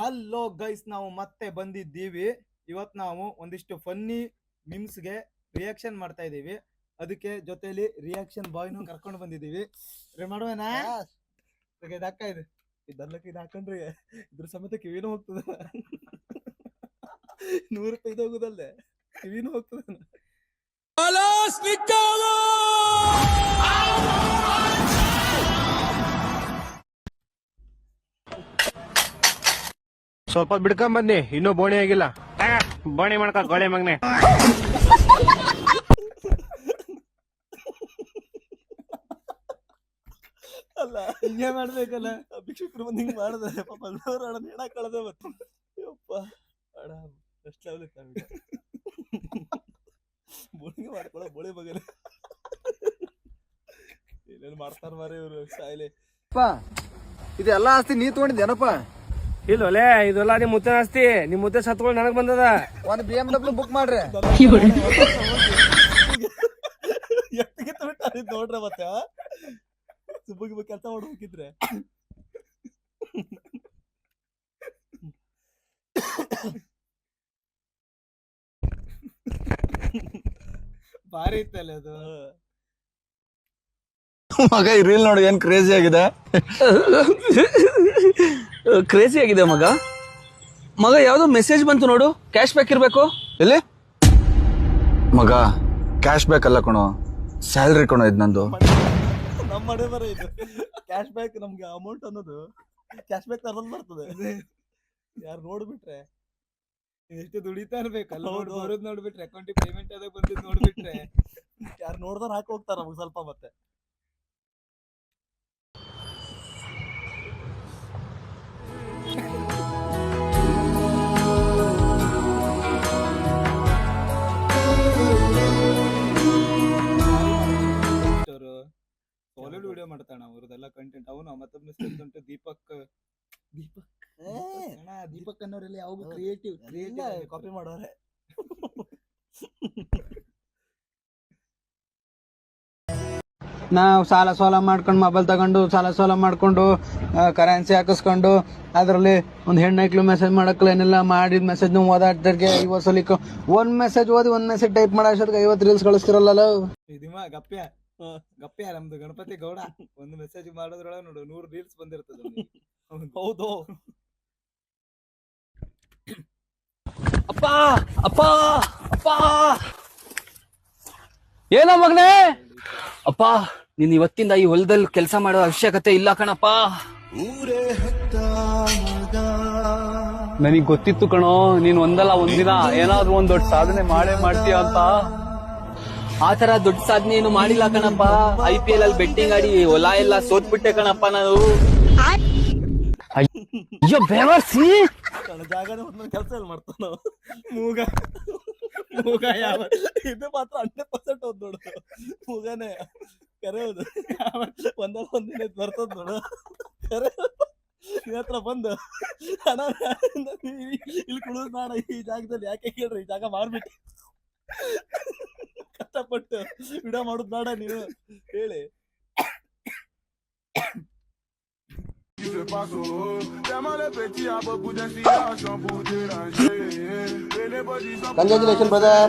Hello guys ನಾವು ಮತ್ತೆ ಬಂದಿದ್ದೀವಿ. ಇವತ್ತು ನಾವು ಒಂದಿಷ್ಟು ಫನ್ನಿ ಮಿಮ್ಸ್ಗೆ ರಿಯಾಕ್ಷನ್ ಮಾಡ್ತಾ ಇದ್ದೀವಿ. ಅದಕ್ಕೆ ಜೊತೆಯಲ್ಲಿ ರಿಯಾಕ್ಷನ್ ಬಾಯ್ನು ಕರ್ಕೊಂಡು ಬಂದಿದ್ದೀವಿ. ರೀ ಮಾಡುವನಾ ಇದು ಹಾಕ ಇದು. ಇದಲ್ಲಕ್ಕೆ ಇದು ಹಾಕೊಂಡ್ರೆ ಇದ್ರ ಸಮೇತ ಕಿವಿನೂ ಹೋಗ್ತದ. ನೂರು ರೂಪಾಯಿ ಹೋಗುದಲ್ಲೇ ಕಿವಿನೂ ಹೋಗ್ತದ. ಸ್ವಲ್ಪ ಬಿಡ್ಕೊಂಡ್ ಬನ್ನಿ. ಇನ್ನೂ ಬೋಣಿ ಆಗಿಲ್ಲ. ಬೋಣಿ ಮಾಡ್ಕ ಗೋಳೆ ಮಗ್ನೆ. ಅಲ್ಲ. ಹಿಂಗೆ ಮಾಡ್ಬೇಕಲ್ಲ. ಭಿಕ್ಷುಕರು ಬಂದು ಹಿಂಗ್ ಮಾಡ್ದೆ ಪಾಪ ಅಲ್ಲವ್ರು ಅಣ್ಣ ಹೆಣ ಕಳ್ದೆ ಮತ್ತೆ. ಯಪ್ಪ. ಅಡ ಎಷ್ಟು ಲೆವೆಲ್ ಇತ್ತು ನಮಗೆ. ಬೋಳಿಗೆ ಮಾಡ್ಕೊಳ್ಳೋ ಬೋಳಿ ಬಗಲ ಏನೇನು ಮಾಡ್ತಾರ ಮಾರಿ ಇವರು ಅಪ್ಪ ಇದೆಲ್ಲ ಆಸ್ತಿ ನೀ ತಗೊಂಡಿದ್ದೇನಪ್ಪ ಇಲ್ಲೊಲೆ ಇದೆಲ್ಲ ನಿಮ್ ಮುದ್ದೆ ಆಸ್ತಿ. ನಿಮ್ ಮುದ್ದೆ ಸತ್ಕೊಂಡು ನನಗ್ ಬಂದದ. ಒಂದ್ ಬಿ ಎಂ ಡಬ್ಲ್ಯೂ ಬುಕ್ ಮಾಡ್ರಿ. ಎತ್ತಿಗೆ ಬಿಟ್ಟ ನೋಡ್ರ ಮತ್ತೆ ಸುಬ್ಬಗೆ ಕೆಲಸ ಮಾಡ್ಬೇಕಿದ್ರೆ ಭಾರಿ ಇತ್ತಲ್ಲ ಅದು. ಮಗ ಈ ರೀಲ್ ನೋಡಿ ಏನ್ ಕ್ರೇಜಿ ಆಗಿದೆ? ಕ್ರೇಜಿ ಆಗಿದೆ ಮಗ. ಮಗ ಯಾವುದೋ ಮೆಸೇಜ್ ಬಂತು ನೋಡು. ಕ್ಯಾಶ್ ಬ್ಯಾಕ್ ಇರಬೇಕು? ಎಲ್ಲಿ? ಮಗ ಕ್ಯಾಶ್ ಬ್ಯಾಕ್ ಅಲ್ಲ ಕಣೋ. ಸ್ಯಾಲ್ರಿ ಕಣೋ ಇದು ನಂದು. ನಮ್ಮ ಮನೆ ಬರ ಇದು. ಕ್ಯಾಶ್ ಬ್ಯಾಕ್ ನಮ್ಗೆ ಅಮೌಂಟ್ ಅನ್ನೋದು ಕ್ಯಾಶ್ ಬ್ಯಾಕ್ ತರದ್ ಬರ್ತದೆ. ಯಾರು ನೋಡ್ಬಿಟ್ರೆ ಎಷ್ಟು ದುಡಿತಾ ಇರ್ಬೇಕಲ್ಲ ಬರೋದು ನೋಡ್ಬಿಟ್ರೆ ಅಕೌಂಟಿಗೆ ಪೇಮೆಂಟ್ ಅದೇ ಬಂದಿದ್ದು ನೋಡ್ಬಿಟ್ರೆ ಯಾರು ನೋಡ್ದಾರ ಹಾಕಿ ಹೋಗ್ತಾರ ನಮ್ಗೆ ಸ್ವಲ್ಪ ಮತ್ತೆ. ಸಾಲಿಡ್ ವಿಡಿಯೋ ಮಾಡ್ತಾನ ಅವ್ರದೆಲ್ಲ ಕಂಟೆಂಟ್ ಅವನು ಮತ್ತೊಬ್ಬನ ಉಂಟು ದೀಪಕ್ ದೀಪಕ್. ಅಣ್ಣ ದೀಪಕ್ ಅನ್ನೋರೆಲ್ಲ ಯಾವಾಗ ಕ್ರಿಯೇಟಿವ್ ಕ್ರಿಯೇಟಿವ್ ಕಾಪಿ ಮಾಡೋರೆ. ನಾವು ಸಾಲ ಸೋಲ ಮಾಡ್ಕೊಂಡು ಮೊಬೈಲ್ ತಗೊಂಡು ಸಾಲ ಸೋಲ ಮಾಡ್ಕೊಂಡು ಕರೆನ್ಸಿ ಹಾಕಿಸ್ಕೊಂಡು ಅದರಲ್ಲಿ ಒಂದು ಹೆಣ್ಣೈಕ್ಳು ಮೆಸೇಜ್ ಮಾಡಕ್ಕಲ್ಲ ಏನೆಲ್ಲ ಮಾಡಿದ ಮೆಸೇಜ್ ಓದಾಡ್ತಿರ್ಗೆ ಐವತ್ತು ಸಲಿಕ ಒಂದು ಮೆಸೇಜ್ ಓದಿ ಒಂದು ಮೆಸೇಜ್ ಟೈಪ್ ಮಾಡೋ ಅಷ್ಟೊತ್ತಿಗೆ ಐವತ್ತು ರೀಲ್ಸ್ ಕಳಿಸ್ತಿರಲ್ಲ ಗಪ್ಯ ನಮ್ದು ಗಣಪತಿ ಗೌಡ? ಒಂದು ಮೆಸೇಜ್ ಮಾಡೋದ್ರೊಳಗೆ ನೋಡು ನೂರು ರೀಲ್ಸ್ ಬಂದಿರ್ತದೆ. ಹೌದು. ಅಪ್ಪ ಅಪ್ಪ ಅಪ್ಪ. ಏನೋ ಮಗನೇ? ಅಪ್ಪ ನೀನ್ ಇವತ್ತಿಂದ ಈ ಹೊಲದಲ್ಲಿ ಕೆಲಸ ಮಾಡೋ ಅವಶ್ಯಕತೆ ಇಲ್ಲ ಕಣಪ್ಪ. ನನಗ್ ಗೊತ್ತಿತ್ತು ಕಣೋ ನೀನ್ ಒಂದಲ್ಲ ಒಂದಿನ ಏನಾದ್ರೂ ಒಂದ್ ದೊಡ್ಡ ಸಾಧನೆ ಮಾಡೇ ಮಾಡ್ತೀಯ ಅಂತ. ಆ ತರ ದೊಡ್ಡ ಸಾಧನೆ ಏನು ಮಾಡಿಲ್ಲ ಕಣಪ್ಪ. ಐ ಪಿ ಎಲ್ ಅಲ್ಲಿ ಬೆಟ್ಟಿಂಗ್ ಆಡಿ ಹೊಲ ಎಲ್ಲ ಸೋತ್ಬಿಟ್ಟೆ ಕಣಪ್ಪ ನಾನು. ಅಯ್ಯೋ, ಬೆವರ್ಸಿ. ಒಂದೊಂದು ಕೆಲಸ ಎಲ್ಲ ಮಾಡ್ತಾನ ಮೂಗ ಮೂಗ ಯಾವ ಇದು ಮಾತ್ರ ಹಂಡ್ರೆಡ್ ಪರ್ಸೆಂಟ್ ಹೋದ್ ನೋಡು. ಮೂಗನೇ ಕರೆಯೋದು ಒಂದಲ್ಲ ಒಂದಿನ ಬರ್ತದ ನೋಡು. ಕರೆ ಹತ್ರ ಬಂದು. ಅಣ್ಣ ಇಲ್ಲಿ ಕುಳಿದ್ ಮಾಡ. ಈ ಜಾಗದಲ್ಲಿ ಯಾಕೆ ಕೇಳ್ರಿ? ಈ ಜಾಗ ಮಾಡ್ಬಿಟ್ಟು. ಕಷ್ಟಪಟ್ಟು ವಿಡಿಯೋ ಮಾಡುದು ಬೇಡ ನೀನು ಹೇಳಿ se passe au haut. Tellement le petit a beaucoup d'inspiration pour déranger. Et les bodies sont Congratulations, brother.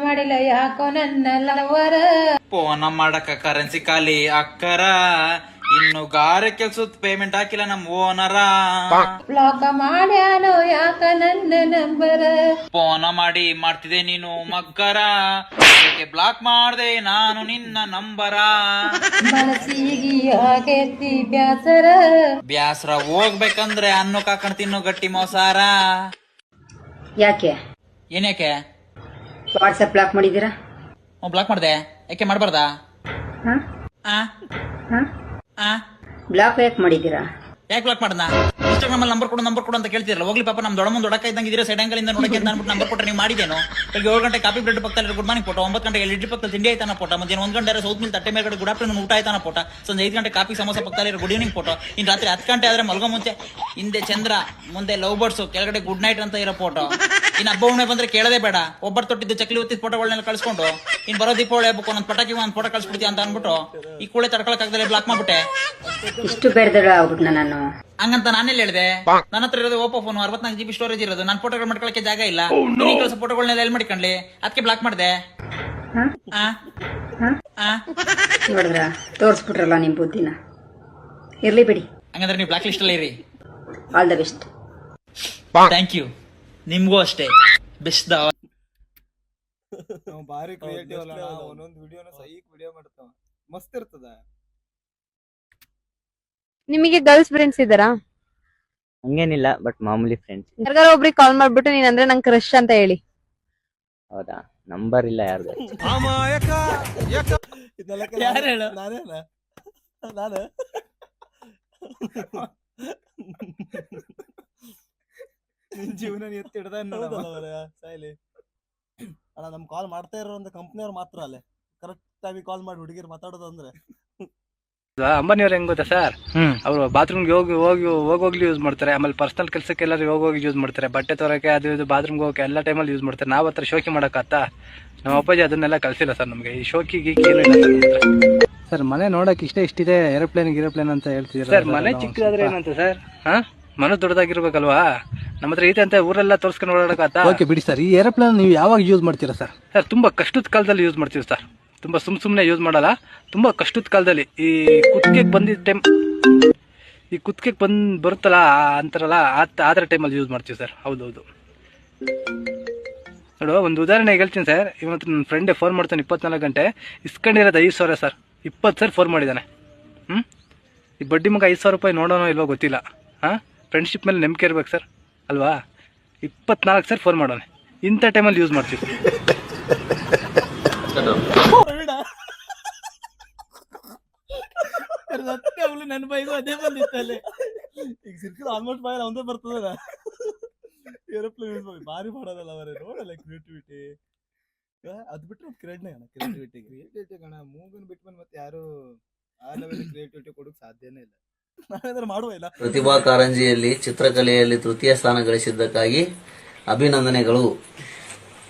ಮಾಡಿಲ್ಲ ಯಾಕೋ ನನ್ನ ಲವರ ಫೋನ ಮಾಡಕ ಕರೆನ್ಸಿ ಖಾಲಿ ಅಕ್ಕರ ಇನ್ನು ಗಾರೆ ಕೆಲ್ಸದ ಪೇಮೆಂಟ್ ಹಾಕಿಲ್ಲ ನಮ್ ಓನರ ಬ್ಲಾಕ ಮಾಡ್ಯಾನೋ ಯಾಕ ನನ್ನ ನಂಬರ ಫೋನ ಮಾಡಿ ಮಾಡ್ತಿದೆ ನೀನು ಮಗ್ಗರ. ಬ್ಲಾಕ್ ಮಾಡ್ದೆ ನಾನು ನಿನ್ನ ನಂಬರ ಮನಸ್ಸಿಗೆ ಆಗೈತಿ ಬ್ಯಾಸರ? ಬ್ಯಾಸ್ರ ಹೋಗ್ಬೇಕಂದ್ರೆ ಅನ್ನು ಕಾಕಣ್ ತಿನ್ನು ಗಟ್ಟಿ ಮೋಸಾರ. ಯಾಕೆ? ಏನ್ಯಾಕೆ ವಾಟ್ಸಪ್ ಬ್ಲಾಕ್ ಮಾಡಿದ್ದೀರಾ? ಬ್ಲಾಕ್ ಮಾಡ್ದೆ. ಯಾಕೆ ಮಾಡ್ಬಾರ್ದಾ? ಹಾ? ಹಾ? ಆ? ಬ್ಲಾಕ್ ಯಾಕೆ ಮಾಡಿದ್ದೀರಾ? ಯಾಕೆ ಬ್ಲಾಕ್ ಮಾಡ್ದ? ಇನ್ಸ್ಟಾಗ್ರಾಮ್ ಅಲ್ಲಿ ನಂಬರ್ ಕೊಡು ನಂಬರ್ ಕೊಡು ಅಂತ ಕೇಳ್ತಿರಲ್ಲ. ಹೋಗ್ಲಿ ಪಾಪ, ನಮ್ ದೊಡ್ಡ ಮುಂದೆ ದೊಡ್ಡಕ ಇದ್ದಂಗೆ ಇದ್ರೆ ಸೈಡ್ ಆಂಗಲ್ ಇಂದ ನೋಡಕ್ಕೆ ಅಂತ ಅನ್ಬಿಟ್ಟು ನಂಬರ್ ಕೊಟ್ಟರೆ ನೀವು ಮಾಡಿದೇನು ಬೆಳಗ್ಗೆ ಏಳು ಗಂಟೆ ಕಾಫಿ ಬ್ರೆಡ್ ಪಕ್ಕದಲ್ಲಿ ಗುಡ್ ಮಾರ್ನಿಂಗ್ ಫೋಟೋ ಒಂಬತ್ತು ಗಂಟೆ ಇಡ್ಲಿ ಪಕ್ಕದಲ್ಲಿ ತಿಂಡಿ ಆಯ್ತಾನ ಫೋಟೋ ಮಧ್ಯಾಹ್ನ ಒಂದು ಗಂಟೆ ಸೌತ್ ಮಿಲ್ ತಟ್ಟೆ ಮೇಲೆ ಗುಡ್ ಆಫ್ಟರ್ನೂನ್ ಊಟ ಆಯ್ತಾನ ಫೋಟೋ ಸಂಜೆ ಐದು ಗಂಟೆ ಕಾಫಿ ಸಮೋಸ ಪಕ್ಕದಲ್ಲಿ ಗುಡ್ ಈವ್ನಿಂಗ್ ಫೋಟೋ ಇನ್ನು ರಾತ್ರಿ ಹತ್ತು ಗಂಟೆ ಆದ್ರೆ ಮಲ್ಗೋ ಮುಂಚೆ ಹಿಂದೆ ಚಂದ್ರ, ಮುಂದೆ ಲವ್ ಬರ್ಡ್ಸ್ ಕೆಳಗಡೆ ಗುಡ್ ನೈಟ್ ಅಂತ ಇರೋ ಫೋಟೋ ಇನ್ನು ಹಬ್ಬ ಬಂದ್ರೆ ಕೇಳದೇ ಬೇಡ. ಒಬ್ಬರು ತೊಟ್ಟಿದ್ದು ಚಕ್ಲಿ ಒತ್ತಿದ ಫೋಟೋಗಳನ್ನೆಲ್ಲ ಕಳ್ಸ್ಕೊಂಡು, ಇನ್ ಬರೋ ದೀಪಾವಳಿ ಹಬ್ಬಕ್ಕೆ ಒಂದೊಂದು ಪಟಾಕಿ ಒಂದು ಫೋಟೋ ಕಳ್ಸ್ಬಿಡ್ತೀಯ ಅಂತ ಅಂದ್ಬಿಟ್ಟು ಈ ಕೂಳೆ ತಡ್ಕೊಳಕ್ಕಾಗದಲ್ಲೇ ಬ್ಲಾಕ್ ಮಾಡ್ಬಿಟ್ಟೆ. ಇಷ್ಟು ಬೆಳೆದಳು ಆಗ್ಬಿಟ್ಟು ನಾನು? ಹಂಗಂತ ನಾನೇ ಹೇಳಿದೆ? ನನ್ನ ಹತ್ರ ಇರೋದು ಓಪೋ ಫೋನ್ ಅರವತ್ನಾಲ್ಕು ಜಿಬಿ ಸ್ಟೋರೇಜ್ ಇರೋದು. ನನ್ನ ಫೋಟೋಗಳು ಮಾಡ್ಕೊಳಕ್ಕೆ ಜಾಗ ಇಲ್ಲ. ನೀನು ಕಳಿಸೋ ಫೋಟೋಗಳನ್ನೆಲ್ಲ ಎಲ್ಲಿ ಮಾಡ್ಕೊಂಡ್ಲಿ? ಅದಕ್ಕೆ ಬ್ಲಾಕ್ ಮಾಡಿದೆ. ಹ? ಹ? ನೋಡಿದ್ರ ತೋರಿಸ್ಬಿಟ್ರಲ್ಲ ನಿಮ್ ಬುದ್ಧಿನ. ಇರ್ಲಿ ಬಿಡಿ. ಹಂಗಂದ್ರೆ ನೀವು ಬ್ಲಾಕ್ ಲಿಸ್ಟ್ ಅಲ್ಲಿ ಇರಿ. All the best thank you ನಿಮ್ಗೂ ಅಷ್ಟೇ. ಬೆಸ್ಟ್ ದಾವ ಭಾರಿ ಕ್ರಿಯೇಟಿವ್ ಅಲ್ಲ ಒಂದೊಂದು ವಿಡಿಯೋನ ಸೈಕ್ ವಿಡಿಯೋ ಮಾಡ್ತಾವ. ಮಸ್ತ್ ಇರ್ತದ. ನಿಮಗೆ ಗರ್ಲ್ಸ್ ಫ್ರೆಂಡ್ಸ್ ಇದ್ದಾರಾ? ಹಂಗೇನಿಲ್ಲ ಬಟ್ ಮಾಮೂಲಿ ಫ್ರೆಂಡ್ಸ್ ಯಾರಿಗಾರ ಒಬ್ರಿಗೆ ಕಾಲ್ ಮಾಡ್ಬಿಟ್ಟು ನೀನ್ ಅಂದ್ರೆ ನಂಗೆ ಕ್ರಶ್ ಅಂತ ಹೇಳಿ. ಹೌದಾ? ನಂಬರ್ ಇಲ್ಲ ಯಾರ್ದು? ಇದೆಲ್ಲ ಯಾರ್ ಹೇಳು? ನಾನೇನ? ನಾನು? ನಿನ್ ಜೀವನ ಎತ್ತಿ ಹಿಡ್ದ ಸಾಯ್ಲಿ. ಅಣ್ಣ ನಮ್ ಕಾಲ್ ಮಾಡ್ತಾ ಇರೋ ಒಂದು ಕಂಪ್ನಿಯವ್ರು ಮಾತ್ರ ಅಲ್ಲೇ. ಕರೆಕ್ಟ್ ಆಗಿ ಕಾಲ್ ಮಾಡಿ ಹುಡುಗಿರು ಮಾತಾಡೋದು ಅಂದ್ರೆ ಅಂಬಾನಿಯವ್ರು ಹೆಂಗ್ ಗೊತ್ತಾ ಸರ್? ಅವರು ಬಾತ್ರೂಮ್ಗೆ ಹೋಗಿ ಹೋಗಿ ಹೋಗೋಗ್ಲಿ ಯೂಸ್ ಮಾಡ್ತಾರೆ. ಆಮೇಲೆ ಪರ್ಸನಲ್ ಕೆಲಸಕ್ಕೆ ಎಲ್ಲರೂ ಹೋಗೋಗಿ ಯೂಸ್ ಮಾಡ್ತಾರೆ. ಬಟ್ಟೆ ತೊರಕ್ಕೆ ಅದು ಇದು ಬಾತ್ರೂಮ್ಗೆ ಹೋಗಕ್ಕೆ ಎಲ್ಲ ಟೈಮಲ್ಲಿ ಯೂಸ್ ಮಾಡ್ತಾರೆ. ನಾವು ಹತ್ರ ಶೋಕಿ ಮಾಡೋಕ್ಕಾಗ್ತಾ ನಮ್ಮ ಅಪ್ಪಾಜಿ ಅದನ್ನೆಲ್ಲ ಕಲ್ಸಿಲ್ಲ ಸರ್ ನಮಗೆ. ಈ ಶೋಕಿ ಗೀಕಿ ಸರ್ ಮನೆ ನೋಡಕ್ ಇಷ್ಟ ಇಷ್ಟಿದೆ. ಏರೋಪ್ಲೇನ್ ಏರೋಪ್ಲೇನ್ ಅಂತ ಹೇಳ್ತಿದ್ದೀರಾ ಸರ್ ಮನೆ ಚಿಕ್ಕದಾದ್ರೆ ಏನಂತ ಸರ್? ಹಾ? ಮನೆ ದೊಡ್ಡದಾಗಿರ್ಬೇಕಲ್ವಾ? ನಮ್ಮ ಹತ್ರ ಇದೆ ಅಂತ ಊರೆಲ್ಲ ತೋರ್ಸ್ಕೊಂಡು ಓಡಾಡಕ್ಕಾಗ್ತಾ ಓಕೆ ಬಿಡಿ ಸರ್. ಈ ಏರೋಪ್ಲೇನ್ ನೀವು ಯಾವಾಗ ಯೂಸ್ ಮಾಡ್ತೀರಾ ಸರ್? ಸರ್ ತುಂಬಾ ಕಷ್ಟದ ಕಾಲದಲ್ಲಿ ಯೂಸ್ ಮಾಡ್ತೀವಿ ಸರ್. ತುಂಬಾ ಸುಮ್ ಸುಮ್ನೆ ಯೂಸ್ ಮಾಡಲ್ಲ. ತುಂಬ ಕಷ್ಟದ ಕಾಲದಲ್ಲಿ ಈ ಕುತ್ತಿಗೆಗೆ ಬಂದಿದ್ದ ಟೈಮ್ ಈ ಕುತ್ತಿಗೆಗೆ ಬಂದ್ ಬರುತ್ತಲ್ಲ ಅಂತಾರಲ್ಲ, ಆ ಆ ಥರ ಟೈಮಲ್ಲಿ ಯೂಸ್ ಮಾಡ್ತೀವಿ ಸರ್ ಹೌದೌದು. ನೋಡು, ಒಂದು ಉದಾಹರಣೆ ಹೇಳ್ತೀನಿ ಸರ್ ಇವತ್ತು ನನ್ನ ಫ್ರೆಂಡೇ ಫೋನ್ ಮಾಡ್ತಾನೆ ಇಪ್ಪತ್ನಾಲ್ಕು ಗಂಟೆ. ಇಸ್ಕೊಂಡಿರೋದು ಐದು ಸಾವಿರ ಸರ್ ಇಪ್ಪತ್ತು ಸರ್ ಫೋನ್ ಮಾಡಿದ್ದಾನೆ ಹ್ಞೂ ಈ ಬಡ್ಡಿ ಮಗ ಐದು ಸಾವಿರ ರೂಪಾಯಿ ನೋಡೋನೋ ಇಲ್ವೋ ಗೊತ್ತಿಲ್ಲ. ಹಾಂ? ಫ್ರೆಂಡ್ಶಿಪ್ ಮೇಲೆ ನಂಬಿಕೆ ಇರ್ಬೇಕು ಸರ್ ಅಲ್ವಾ? ಇಪ್ಪತ್ನಾಲ್ಕು ಸರ್ ಫೋನ್ ಮಾಡೋಣ ಇಂಥ ಟೈಮಲ್ಲಿ ಯೂಸ್ ಮಾಡ್ತೀವಿ. ಸತ್ಯ ಅವಳು ನನ್ನ ಬೈಗು ಅದೇ ಬಂದಿತ್ತಲ್ಲಿ. ಈಗ ಸಿರ್ಕಲ್ ಆಲ್ಮೋಸ್ಟ್ ಬಾಯ್ ಅವಂದೇ ಬರ್ತದ ಏರೋಪ್ಲೇನ್ ಯೂಸ್ ಮಾಡಿ ಭಾರಿ ಮಾಡೋದಲ್ಲ ಅವರೇ ನೋಡಲ್ಲ ಕ್ರಿಯೇಟಿವಿಟಿ ಅದ್ ಬಿಟ್ರೆ ಕ್ರೆಡ್ನೇ ಅಣ್ಣ ಕ್ರಿಯೇಟಿವಿಟಿ ಕ್ರಿಯೇಟಿವಿಟಿ ಕಣ ಮೂಗನ್ ಬಿಟ್ಮೇಲೆ ಮತ್ತೆ ಯಾರು ಆ ಲೆವೆಲ್ ಕ್ರಿಯೇಟಿವಿಟಿ ಕೊಡೋಕೆ ಸಾಧ್ಯನೇ ಇಲ್ಲ. ನಾವೇನಾದ್ರು ಮಾಡುವ ಇಲ್ಲ? ಪ್ರತಿಭಾ ಕಾರಂಜಿಯಲ್ಲಿ ಚಿತ್ರಕಲೆಯಲ್ಲಿ ತೃತೀಯ ಸ್ಥಾನ ಗಳಿಸಿದ್ದಕ್ಕಾಗಿ ಅಭಿನಂದನೆಗಳು.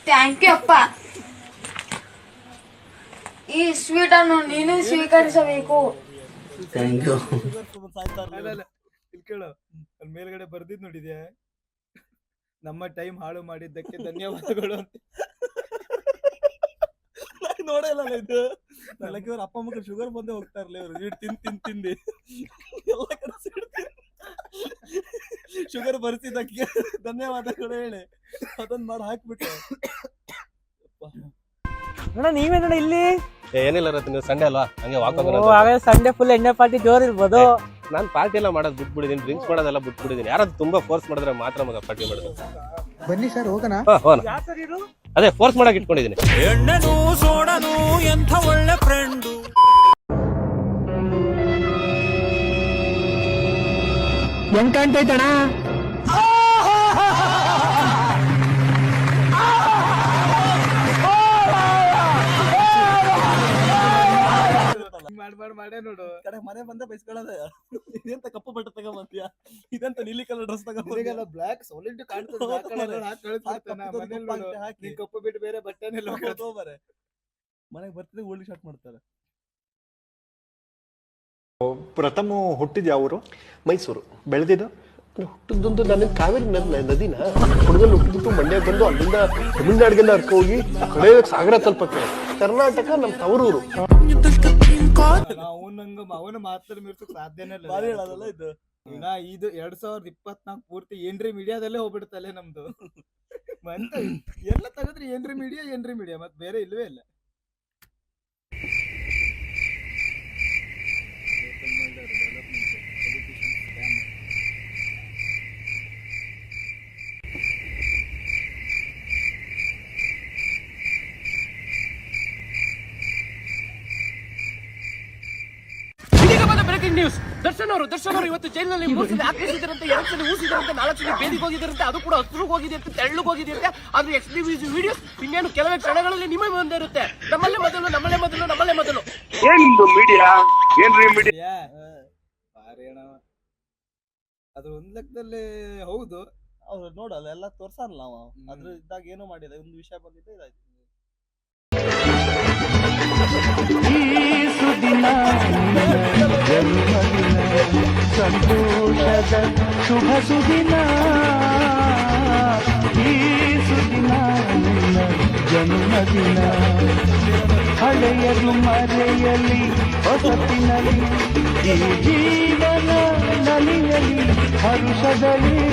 ಥ್ಯಾಂಕ್ ಯು ಅಪ್ಪ. ಈ ಸ್ವೀಟ್ ಅನ್ನು ನೀನು ಸ್ವೀಕರಿಸಬೇಕು. ಥ್ಯಾಂಕ್ ಯು ಕೇಳು ಅಲ್ಲಿ ಮೇಲ್ಗಡೆ ಬರ್ದಿದ್ ನೋಡಿದ್ಯಾ? ನಮ್ಮ ಟೈಮ್ ಹಾಳು ಮಾಡಿದ್ದಕ್ಕೆ ಧನ್ಯವಾದಗಳು ಅಂತ. ನಾನ್ ನೋಡೇ ಇಲ್ಲ ಅಲ್ಲ ಇದು. ನನಗೆ ಇವ್ರ ಅಪ್ಪ ಮಕ್ಕಳು ಶುಗರ್ ಬಂದೇ ಹೋಗ್ತಾ ಇರ್ಲಿ ಇವ್ರು. ಸ್ವೀಟ್ ತಿನ್ ತಿನ್ ತಿಂದಿ. ಎಲ್ಲ ಕಡೆ ಶುಗರ್ ಬರ್ತಿದ್ದಕ್ಕೆ ಧನ್ಯವಾದಗಳು ಹೇಳಿ. ಅದನ್ನ ಮಾಡಿ ಹಾಕ್ಬಿಟ್ಟೆ. ನೀವೇನ ಇಲ್ಲಿ? ಏನಿಲ್ಲ ನೀವು ಸಂಡೇ ಅಲ್ವಾ? ಹಂಗೆ ವಾಕ್ ಸಂಡೇ ಫುಲ್ ಎಣ್ಣೆ ಪಾರ್ಟಿ ಜೋರ್ ಇರ್ಬೋದು. ನಾನು ಪಾರ್ಟಿ ಎಲ್ಲ ಮಾಡೋದು ಬಿಟ್ಬಿಡಿದೀನಿ ಡ್ರಿಂಕ್ಸ್ ಮಾಡೋದೆಲ್ಲ ಬಿಟ್ಬಿಡಿದೀನಿ ಯಾರಾದ್ರು ತುಂಬಾ ಫೋರ್ಸ್ ಮಾಡಿದ್ರೆ ಮಾತ್ರ ಮಗ ಪಾರ್ಟಿ ಮಾಡೋದು. ಬನ್ನಿ ಸರ್ ಹೋಗೋಣ. ಅದೇ ಫೋರ್ಸ್ ಮಾಡಕ್ ಇಟ್ಕೊಂಡಿದ್ದೀನಿ ಹೆಂಗ್ ಕಾಣ್ತೈತಣ ಮಾಡ್ ಮಾಡ್ ಮಾಡೇ ನೋಡು ಕಡೆ ಮನೆ ಬಂದ ಬೈಸ್ಕೊಳ್ಳೋದ. ಇದೆಂತ ಕಪ್ಪು ಬಟ್ಟೆ ತಗೊಂಬಂತೀಯ ಇದೆಂತ ನೀಲಿ ಕಲರ್ ಡ್ರೆಸ್ ತಗೊಂಡ್ ಬ್ಲಾಕ್ ಸಾಲಿಡ್ ಹಾಕಿ ಕಪ್ಪು ಬಿಟ್ಟು ಬೇರೆ ಬಟ್ಟೆನೆಲ್ಲ ತಗೋಬಾರೆ ಮನೆಗೆ ಬರ್ತಿದ್ರೆ ಓಲ್ಡ್ ಶಾಟ್ ಮಾಡ್ತಾರೆ. ಪ್ರಥಮ ಹುಟ್ಟಿದ ಯಾವ ಊರು? ಮೈಸೂರು. ಬೆಳೆದಿದ್ದು? ಹುಟ್ಟಿದ್ದೊಂದು ನನಗೆ ಕಾವೇರಿ ನದಿ ನದಿನ? ಹುಡುಗಲ್ಲಿ ಹುಟ್ಟಿದ್ದು ಮಂಡ್ಯ ಬಂದು ಅಲ್ಲಿಂದ ತಮಿಳ್ನಾಡಿಗೆಲ್ಲ ಹರ್ಕೋಗಿ ಕಡೆ ಸಾಗರ ತಲುಪಕ್ಕೆ. ಕರ್ನಾಟಕ ನಮ್ಮ ತವರೂರು. ಅವನಂಗ ಅವನ ಮಾತ್ರ ಮೀರ್ಸಕ್ ಸಾಧ್ಯನೇ ಇಲ್ಲ. ಬಾರಿ ಹೇಳೋದಲ್ಲ ಇದು? ಈಗ ಇದು ಎರಡ್ ಸಾವಿರದ ಇಪ್ಪತ್ನಾಲ್ಕು ಪೂರ್ತಿ ಏನ್ರಿ ಮೀಡಿಯಾದಲ್ಲೇ ಹೋಗ್ಬಿಡ್ತಲ್ಲೇ ನಮ್ದು? ಮಂತ ಎಲ್ಲ ತಗದ್ರಿ ಏನ್ರಿ ಮೀಡಿಯಾ ಏನ್ರಿ ಮೀಡಿಯಾ ಮತ್ ಬೇರೆ ಇಲ್ವೇ ಇಲ್ಲ. ನ್ಯೂಸ್ ದರ್ಶನ್ ಅವರು ದರ್ಶನ್ ಅವರು ಇವತ್ತು ಜೈಲಿನಲ್ಲಿ ಮೂರು ಸಲ ಆಗ್ರಹಿಸಿದ್ರಂತೆ ಎರಡು ಸಲ ಊಸಿದ್ರಂತೆ ನಾಲ್ಕು ಸಲ ಬೇದಿಗೆ ಹೋಗಿದ್ರಂತೆ ಅದು ಕೂಡ ಹಸಿರು ಹೋಗಿದೆ ಅಂತ ತೆಳ್ಳಗೆ ಹೋಗಿದೆ ಅಂತ ಅದು ಎಕ್ಸ್ಕ್ಲೂಸಿವ್ ವಿಡಿಯೋಸ್ ಇನ್ನೇನು ಕೆಲವೇ ಕ್ಷಣಗಳಲ್ಲಿ ನಿಮ್ಮ ಮುಂದೆ ಇರುತ್ತೆ. ನಮ್ಮಲ್ಲೇ ಮೊದಲು ನಮ್ಮಲ್ಲೇ ಮೊದಲು ನಮ್ಮಲ್ಲೇ ಮೊದಲು. ಏನಿಂದು ಮೀಡಿಯಾ ಏನ್ರಿ ಮೀಡಿಯಾ ಅದು ಒಂದ್ ಲೆಕ್ಕದಲ್ಲಿ ಹೌದು. ಅವ್ರು ನೋಡಲ್ಲ ಎಲ್ಲ ತೋರ್ಸಲ್ಲ ನಾವು. ಅದ್ರ ಇದ್ದಾಗ ಏನು ಮಾಡಿಲ್ಲ ಒಂದು ವಿಷಯ ಬಂದಿದ್ದೆ ಇದಾಯ್ತು. ಸಂತೋಷದ ಶುಭ ಸುದಿನ. ಈ ಸುದಿನ ನಿನ್ನ ಜನ್ಮದಿನ ಹಳೆಯದು ಮರೆಯಲಿ ಹೊಸತಿನಲ್ಲಿ ಈ ಜೀವನ ನಲಿಯಲಿ, ಹರುಷದಲ್ಲಿ.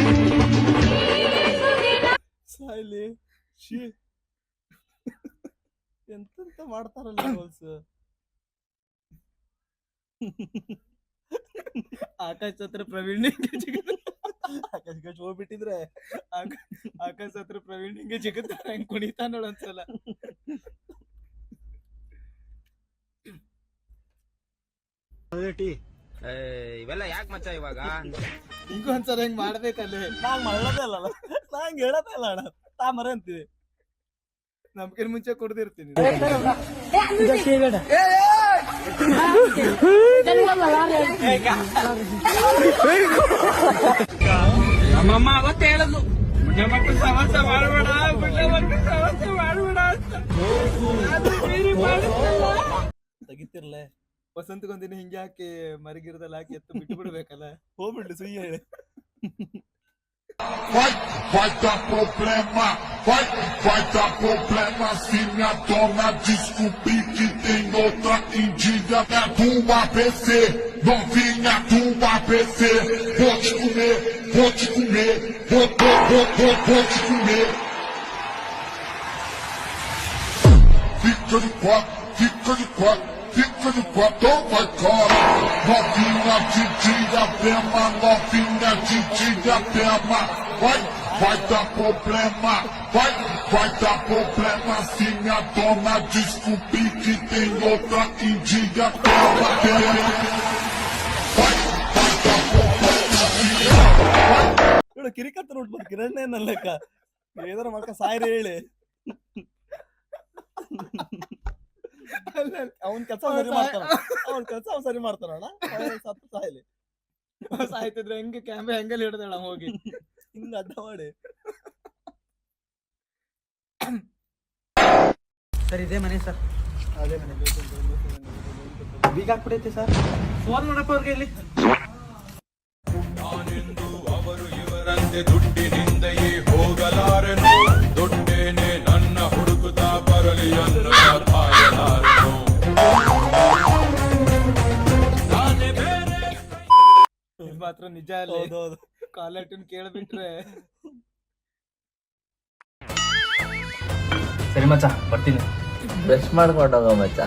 ಸಾಯ್ಲಿ ಶಿ ಎಂತೆಂತ ಮಾಡ್ತಾರಲ್ಲ ಆಕಾಶ್ ಹತ್ರ ಪ್ರವೀಣ್ ಆಕಾಶ್ ಗಜ್ ಹೋಗ್ಬಿಟ್ಟಿದ್ರೆ ಆಕ- ಆಕಾಶ್ ಹತ್ರ ಪ್ರವೀಣ್ ಹಿಂಗೆ ಜಿಗತ್ತ ಹೆಂಗ್ ಕುಣಿತಾ ನೋಡ್ ಒಂದ್ಸಲ ಇವೆಲ್ಲ ಯಾಕೆ ಮಚ್ಚ ಇವಾಗ? ಹಿಂಗ ಒಂದ್ಸಲ ಹೆಂಗ್ ಮಾಡ್ಬೇಕಲ್ಲ? ನಾನ್ ಮಾಡೋದಲ್ಲ ನಾ ಹಂಗ ಹೇಳೋದಲ್ಲ ಅಣ್ಣ. ತಾ ಮರ ಅಂತೀವಿ ನಮ್ಗಿನ ಮುಂಚೆ ಕುಡ್ದಿರ್ತೀನಿ. ನಮ್ಮಮ್ಮ ಅವತ್ತೇ ಹೇಳದ್ಲು ಮುಂದೆ ಮಕ್ಕಳು ಸಮಸ್ಯೆ ಮಾಡಬೇಡ ಮುಂದೆ ಮಕ್ಕಳು ಸಮಸ್ಯೆ ಮಾಡಬೇಡ ಅಂತ ಆದ್ರೆ ಮೀರಿ ಮಾಡಿದ್ರಲ್ಲ. ತೆಗಿತಿರ್ಲೆ ವಸಂತಗೊಂದಿನ ಹಿಂಗೆ ಹಾಕಿ ಮರಿಗಿರದಲ್ಲಿ ಹಾಕಿ ಎತ್ತು ಬಿಟ್ಟು ಬಿಡ್ಬೇಕಲ್ಲ ಹೋಗ್ಬಿಡ್ಲಿ ಸುಯ್ಯ ಹೇಳಿ Vai, vai dar problema, vai, vai dar problema se minha dona descobrir que tem outra indígena do ABC, novinha do ABC. Vou te comer, vou te comer, vou, vou, vou, vou, vou te comer. Fica de quatro, fica de quatro, fica de quatro, oh vai cara. Novinha de diadema, novinha de diadema. Vai, vai dar problema, vai, vai dar problema se minha dona descobrir que tem outra. Vai, vai dar problema. ನೋಡು ಕಿರಿಕತ್ತ ನೋಡ್ಬೋದು ಕಿರಣ್ ಏನಲ್ಲಕ್ಕ ಏನಾರ ಮಕ್ಕ ಸಾಯ್ರಿ ಹೇಳಿ. ಅವನ್ ಕೆಲಸ ಸರಿ ಮಾಡ್ತಾನ. ಅವನ್ ಕೆಲಸ ಅವ್ನು ಸರಿ ಮಾಡ್ತಾನಣ್ಣ. ಸತ್ತು ಸಾಯ್ಲಿ. ಸಾಯ್ತಿದ್ರೆ ಹೆಂಗೆ ಕ್ಯಾಮ್ರಾ ಹೆಂಗಲ್ಲಿ ಹಿಡ್ದಳ ಹೋಗಿ? ಹಿಂಗ ಅಡ್ಡ ಮಾಡಿ ಸರ್ ಇದೇ ಮನೆ ಸರ್. ಅದೇ ಮನೆ ಬೀಗ ಹಾಕ್ಬಿಡೈತೆ ಸರ್. ಫೋನ್ ಮಾಡಪ್ಪ ಅವ್ರಿಗೆ ಇಲ್ಲಿ. ಅವರು ಇವರಂತೆ ದುಡ್ಡಿನಿಂದಯೇ ಹೋಗಲಾರೆನು? ದುಡ್ಡೇನೆ ನನ್ನ ಹುಡುಕುತ್ತಾ ಬರಲಿ ಅನ್ನ ಕಾಯಲಾರೆನು? ಮಾತ್ರ ನಿಜ ಅಲ್ಲ ಹೌದೌದು. ಕಾಲರ್ಟನ್ ಕೇಳ್ಬಿಟ್ರೆ. ಸರಿ ಮಚ್ಚ ಬರ್ತೀನಿ. ಬ್ರಷ್ ಹೋಗೋ ಮಚ್ಚ.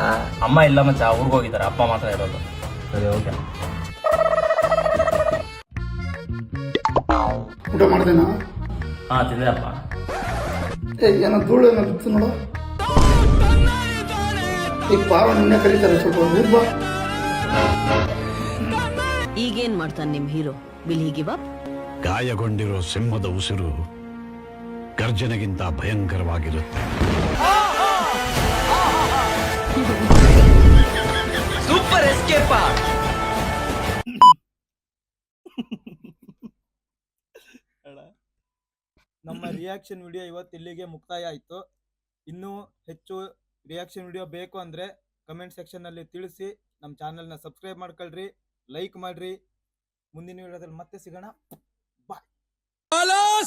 ಅಮ್ಮ ಇಲ್ಲ ಮಚ್ಚ ಊರಿಗೆ ಹೋಗಿದ್ದಾರೆ ಅಪ್ಪ ಮಾತ್ರ ಇರೋದು. ಸರಿ ಓಕೆ. ಊಟ ಮಾಡ್ದೇನಾ? ಹಾ ತಿಂದೆ ಅಪ್ಪ. ಏನೋ ಧೂಳು ಏನೋ ಬಿತ್ತು ನೋಡು. ಈಗ ಪಾವ ನಿನ್ನೆ ಕರೀತಾರೆ ಸ್ವಲ್ಪ ಊರ್ ಬಾ. ಈಗೇನ್ ಮಾಡ್ತಾನೆ ನಿಮ್ ಹೀರೋ? ಬಿಲ್ ಹೀಗಿವ? ಗಾಯಗೊಂಡಿರೋ ಸಿಂಹದ ಉಸಿರು ಗರ್ಜನೆಗಿಂತ ಭಯಂಕರವಾಗಿರುತ್ತೆ. ಸೂಪರ್ ಎಸ್ಕೇಪ ನಮ್ಮ ರಿಯಾಕ್ಷನ್ ವಿಡಿಯೋ ಇವತ್ತು ಇಲ್ಲಿಗೆ ಮುಕ್ತಾಯ ಆಯ್ತು. ಇನ್ನೂ ಹೆಚ್ಚು ರಿಯಾಕ್ಷನ್ ವಿಡಿಯೋ ಬೇಕು ಅಂದ್ರೆ ಕಮೆಂಟ್ ಸೆಕ್ಷನ್ ಅಲ್ಲಿ ತಿಳಿಸಿ ನಮ್ಮ ಚಾನೆಲ್ನ ಸಬ್ಸ್ಕ್ರೈಬ್ ಮಾಡ್ಕೊಳ್ರಿ ಲೈಕ್ ಮಾಡ್ರಿ. ಮುಂದಿನ ವಿಡಿಯೋದಲ್ಲಿ ಮತ್ತೆ ಸಿಗೋಣ. ಬಾಯ್